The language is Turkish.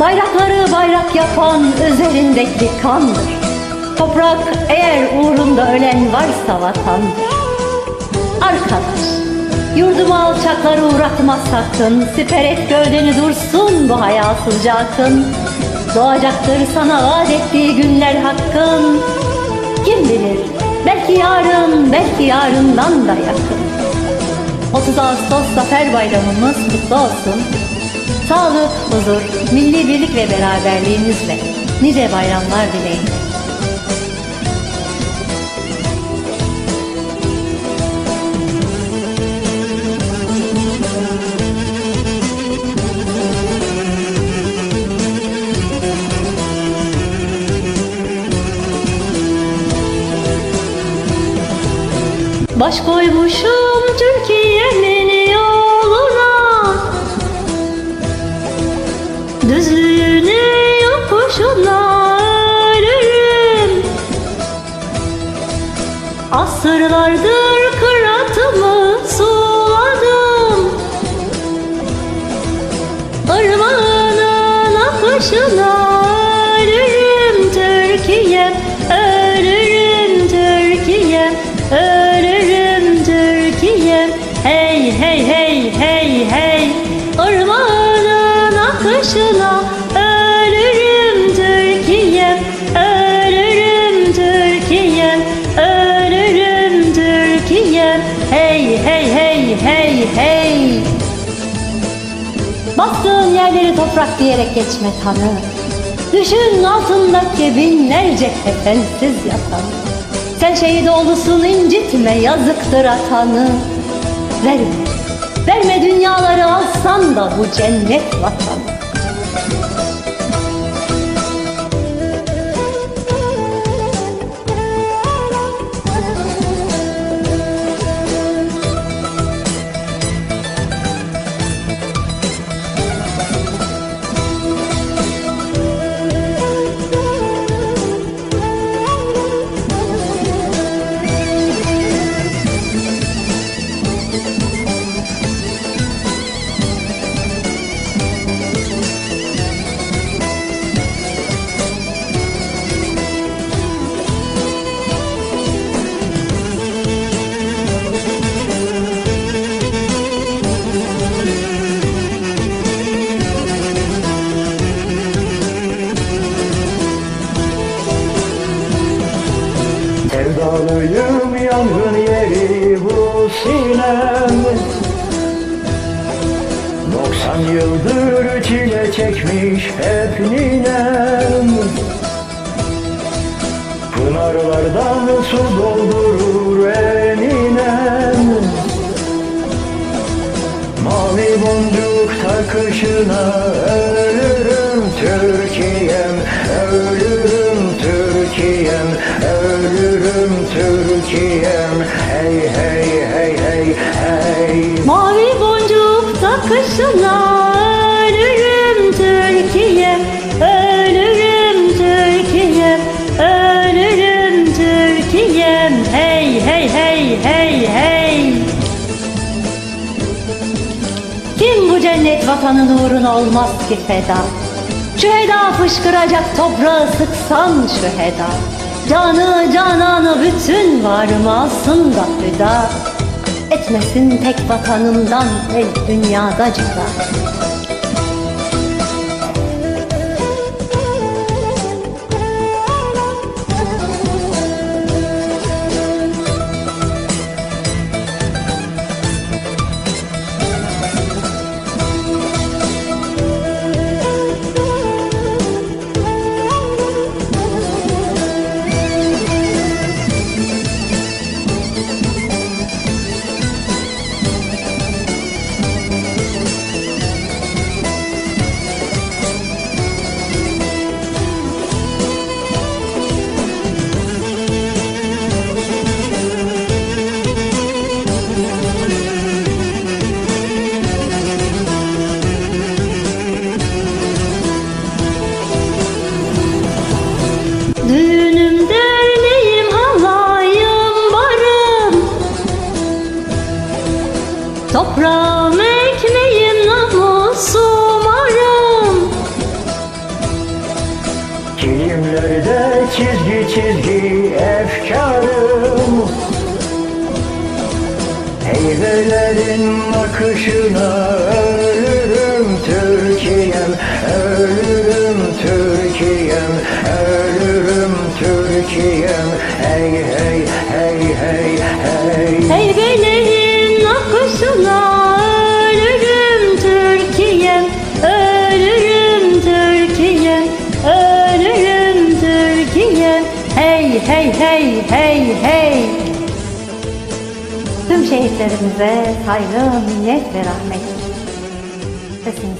Bayrakları bayrak yapan üzerindeki kandır. Toprak eğer uğrunda ölen varsa vatandır. Arkadaş, yurduma alçakları uğratma sakın. Siper et gövdeni dursun bu hayasızca akın. Doğacaktır sana vaat ettiği günler hakkın. Kim bilir, belki yarın, belki yarından da yakın. 30 Ağustos Zafer Bayramımız kutlu olsun. Sağlık, huzur, milli birlik ve beraberliğimizle nice bayramlar dileyin. Baş koymuşum Türkiye'min Asırlardır kıratımı suladım. Irmağının akışına ölürüm Türkiye Ölürüm Türkiye Ölürüm Türkiye. Hey hey hey hey Bastığın yerleri toprak diyerek geçme Tanrı. Düşün altındaki binlerce kefensiz yatan. Sen şehit olursun incitme yazıktır atanı. Verme, verme dünyaları alsan da bu cennet vatanı. Bu sinem 90 yıldır çile çekmiş hep ninem Pınarlardan su doldurur eninem Mavi boncuk takışına ölürüm Türkiye, ölürüm Türkiye, ölürüm Türkiye. Hey hey hey hey hey. Kim bu cennet vatanın uğruna olmaz ki feda? Şu heda fışkıracak toprağı sıksan şu heda. Canı cananı bütün varımı alsın da feda. Etmesin tek vatanından el dünyada cida. Toprağım ekmeğim namusum arım Kilimlerde çizgi çizgi efkarım? Heybelerin akışına ölürüm Türkiye'm Ölürüm Türkiye'm Ölürüm Türkiye'm. Hey hey hey hey hey. Hey Hey hey hey. Tüm şehitlerimize saygı, minnet ve rahmet. Gönlüm